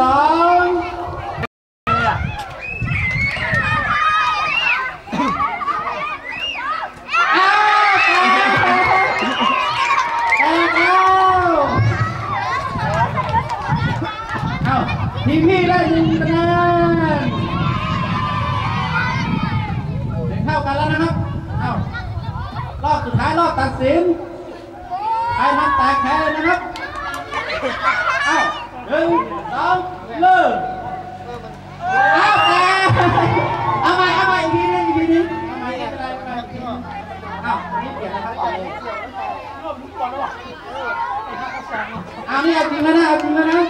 สองอ้าวแตกแตกแล้วเอาทีมพี่ได้หนึ่งคะแนนเป็นเท่ากันแล้วนะครับ เอ้ารอบสุดท้ายรอบตัดสิน ใครมันแตกแพ้เลยนะครับ เอ้าหนึ่งสองเริ่มเอ้าแตกเอาใหม่เอาใหม่อีกทีนึงอีกทีนึงเอาใหม่ไม่เป็นไรไม่เป็นไรเอ้าอันนี้เปลี่ยนนะครับเอาเลยเอานี่เอาจริงแล้วนะเอาจริงแล้วนะ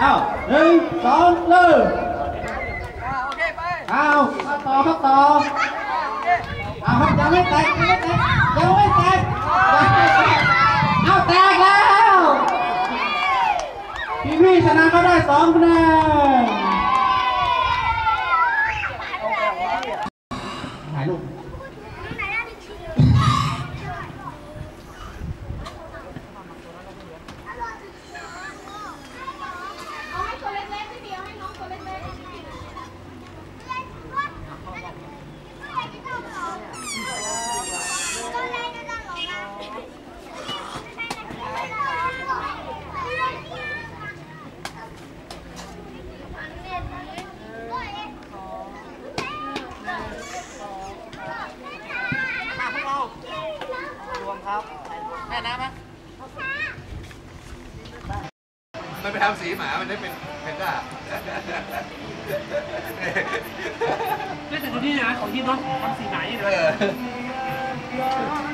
เอ้าหนึ่งสองเริ่มเอาเข้าต่อเข้าต่อเอาครับยังไม่แตกยังไม่แตกยังไม่แตกยังไม่แตกเอาแตกแล้วพี่พี่ชนะเขาได้สองคะแนนถ่ายรูป เอาให้ตัวเล็กๆพี่เดียวให้น้องตัวเล็กๆ รวมครับ แม่น้ำไหมมันไปทำสีหมา มันได้เป็นเพนด้าเล่นแต่ตัวนี้นะของที่น้องทำสีไหนเอเลยอ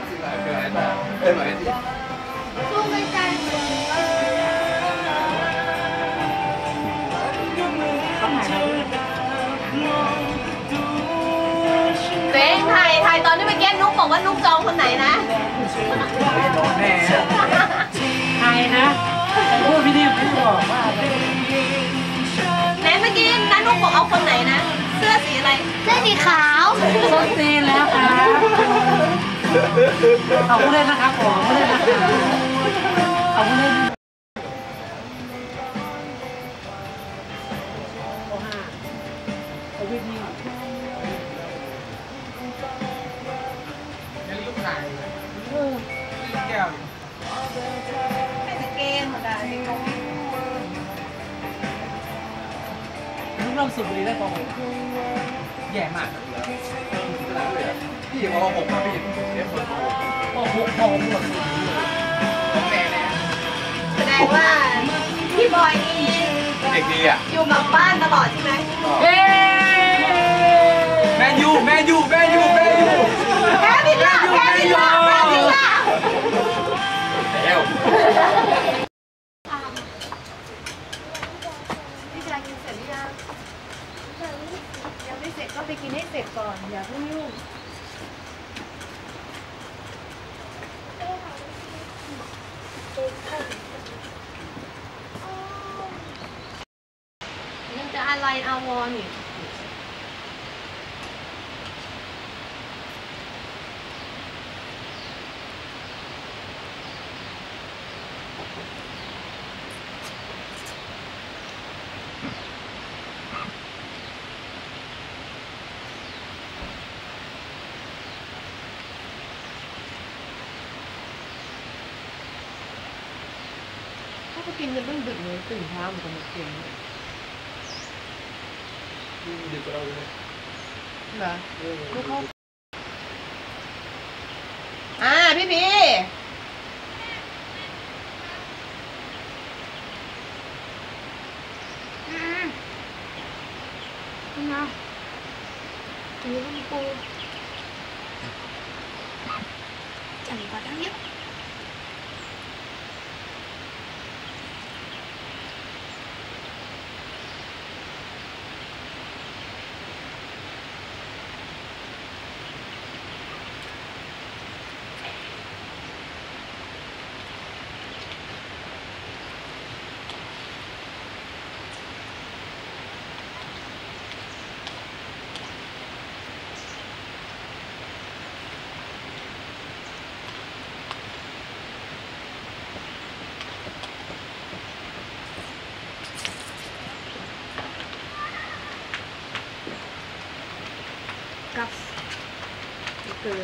สีหมาคือเพนด้าเป็นหมาที่สู้ไม่ใจ มื่อกี้นุ๊กบอกว่านุ๊กจองคนไหนนะแม่ใครนะแต่พูดพี่ดิมไม่บอกว่าไหนเมื่อกี้นันนุ๊กบอกเอาคนไหนนะ เสื้อสีอะไร เสื้อสีขาวต้นตีนแล้วครับขอบคุณเล่นนะครับขอบคุณเล่นนะครับขอบคุณเล่นเอาวิธียัง แก้วเป็นเกมเหมือนกันลูกเริ่มสูบบุหรี่ได้ก่อนแย่มากพี่พอหกมาพี่เดี๋ยวคนโตโอ้โหพอหมดของแม่เนี่ยแสดงว่าพี่บอยนี่เด็กดีอะอยู่กับบ้านตลอดใช่ไหมเย้แมนยูแมนยูแมนยู อยังยังไม่เสร็จก็ไปกินให้เสร็จก่อนอย่าเพิ่งยุ่งจะอะไรอาวรอีกถ้าไปกิน กันต้องดึกเลยตื่นเช้าเหมือนกันเก่งดึกกว่าเราเลยเหรอลูกเขา อ่าพี่พี นะอันนี้ต้องปูจังกว่าทั้งเยอะ พ กับเกิน